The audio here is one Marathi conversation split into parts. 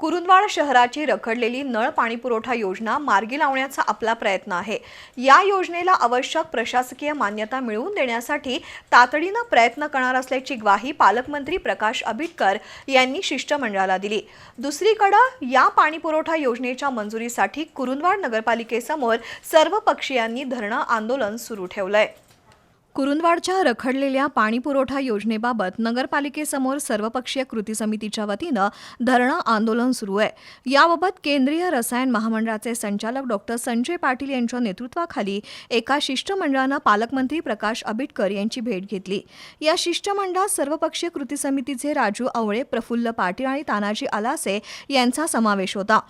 कुरुंदवाड शहराची रखडलेली नळ पाणीपुरवठा योजना मार्गी लावण्याचा आपला प्रयत्न आहे. या योजनेला आवश्यक प्रशासकीय मान्यता मिळवून देण्यासाठी तातडीनं प्रयत्न करणार असल्याची ग्वाही पालकमंत्री प्रकाश आबिटकर यांनी शिष्टमंडळाला दिली. दुसरीकडं या पाणीपुरवठा योजनेच्या मंजुरीसाठी कुरुंदवाड नगरपालिकेसमोर सर्व पक्षीयांनी धरणं आंदोलन सुरू ठेवलंय. कुरुंदवाडच्या रखडलेल्या पाणीपुरवठा योजनेबाबत नगरपालिकेसमोर सर्वपक्षीय कृती समितीच्या वतीनं धरणं आंदोलन सुरू आहे. याबाबत केंद्रीय रसायन महामंडळाचे संचालक डॉक्टर संजय पाटील यांच्या नेतृत्वाखाली एका शिष्टमंडळानं पालकमंत्री प्रकाश आबिटकर यांची भेट घेतली. या शिष्टमंडळात सर्वपक्षीय कृती समितीचे राजू आवळे प्रफुल्ल पाटील आणि तानाजी आलासे यांचा समावेश होता.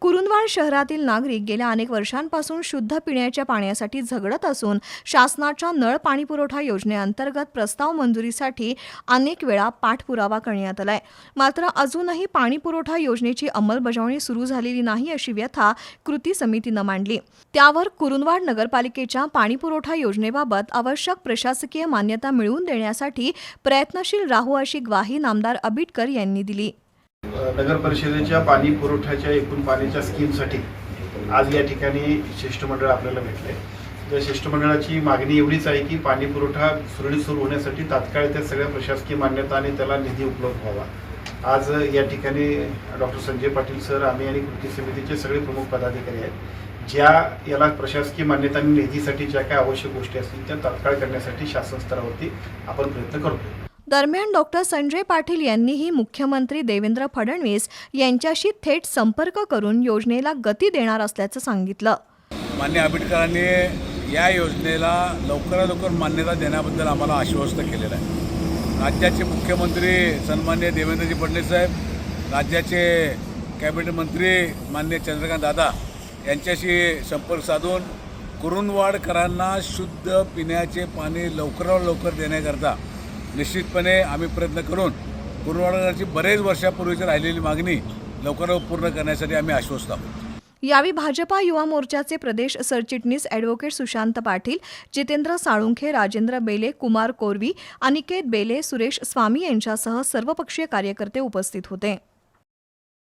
कुरुंदवाड शहरातील नागरिक गेल्या अनेक वर्षांपासून शुद्ध पिण्याच्या पाण्यासाठी झगडत असून शासनाच्या नळ पाणीपुरवठा योजनेअंतर्गत प्रस्ताव मंजुरीसाठी अनेक वेळा पाठपुरावा करण्यात आलाय. मात्र अजूनही पाणीपुरवठा योजनेची अंमलबजावणी सुरू झालेली नाही अशी व्यथा कृती समितीनं मांडली. त्यावर कुरुंदवाड नगरपालिकेच्या पाणीपुरवठा योजनेबाबत आवश्यक प्रशासकीय मान्यता मिळवून देण्यासाठी प्रयत्नशील राहू अशी ग्वाही नामदार आबिटकर यांनी दिली. नगर परिषदेच्या पाणी पुरवठ्याच्या एकूण पाण्याच्या स्कीमसाठी आज या ठिकाणी शिष्टमंडळ आपल्याला भेटले तर शिष्टमंडळाची मागणी एवढीच आहे की पाणी पुरवठा सुरळीत सुरू होण्यासाठी तात्काळ त्या सगळ्या प्रशासकीय मान्यता आणि त्याला निधी उपलब्ध व्हावा. आज या ठिकाणी डॉक्टर संजय पाटील सर आम्ही आणि कृती समितीचे सगळे प्रमुख पदाधिकारी आहेत. ज्या याला प्रशासकीय मान्यता आणि निधीसाठी ज्या काही आवश्यक गोष्टी असतील त्या तात्काळ करण्यासाठी शासन स्तरावरती आपण प्रयत्न करतो दरम्यान डॉक्टर संजय पाटील यांनीही मुख्यमंत्री देवेंद्र फडणवीस यांच्याशी थेट संपर्क करून योजनेला गती देणार असल्याचं सांगितलं. मान्य आंबेडकरांनी या योजनेला लवकरात लवकर मान्यता देण्याबद्दल आम्हाला आश्वस्त केलेलं आहे. राज्याचे मुख्यमंत्री सन्मान्य देवेंद्रजी फडणवीस साहेब राज्याचे कॅबिनेट मंत्री मान्य चंद्रकांत दादा यांच्याशी संपर्क साधून कुरुंदवाडकरांना शुद्ध पिण्याचे पाणी लवकरात लवकर देण्याकरता निश्चितपणे आम्ही प्रयत्न करून कुरुंदवाडकरांची बरेच वर्षापूर्वीची राहिलेली मागणी लवकरात पूर्ण करण्यासाठी आम्ही आश्वस्त आहोत. यावेळी भाजपा युवा मोर्चाचे प्रदेश सरचिटणीस ॲडव्होकेट सुशांत पाटील जितेंद्र साळुंखे राजेंद्र बेले कुमार कोरवी अनिकेत बेले सुरेश स्वामी यांच्यासह सर्वपक्षीय कार्यकर्ते उपस्थित होते.